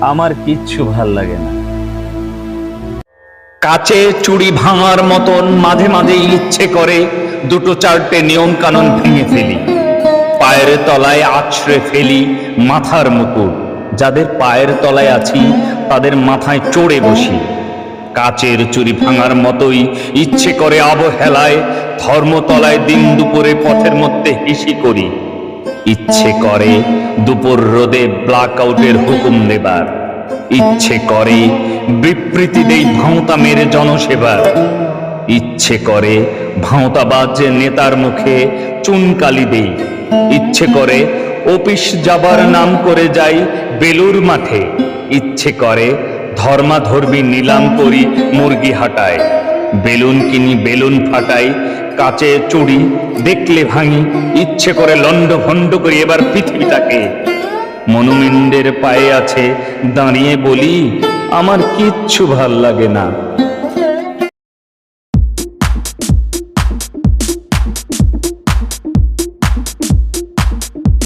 আমার কিচ্ছু ভালো লাগে না। কাচে চুড়ি ভাঙার মতন মাঝে মাঝে ইচ্ছে করে দুটো চারটে নিয়ম কানুন ভেঙে ফেলি। পায়ের তলায় আছড়ে ফেলি মাথার মুকুট। যাদের পায়ের তলায় আছি, তাদের মাথায় চড়ে বসি। কাচের চুরি ভাঙার মতোই ইচ্ছে করে অবহেলায় ধর্মতলায় দিন দুপুরে পথের মধ্যে হিসি করি। ইচ্ছে করে দুপুর রোদে ব্ল্যাক আউটের হুকুম দেবার। ইচ্ছে করে বিবৃতি দেই ভাঁওতা মেরে জনসেবার। ইচ্ছে করে ভাঁওতাবাজ নেতার মুখে চুনকালি দেই। ইচ্ছে করে অফিস যাবার নাম করে যাই বেলুর মাঠে। ইচ্ছে করে ধর্মাধর্মী নিলাম করি মুরগি হাটায়। বেলুন কিনি, বেলুন ফাটাই কাচে চুড়ি দেখলে ভাঙি, ইচ্ছে করে লন্ড ভণ্ড করি এবার পৃথিবীটাকে। মনুমেন্ডের পায়ে আছে, দাঁড়িয়ে বলি, আমার কিচ্ছু ভালো লাগে না।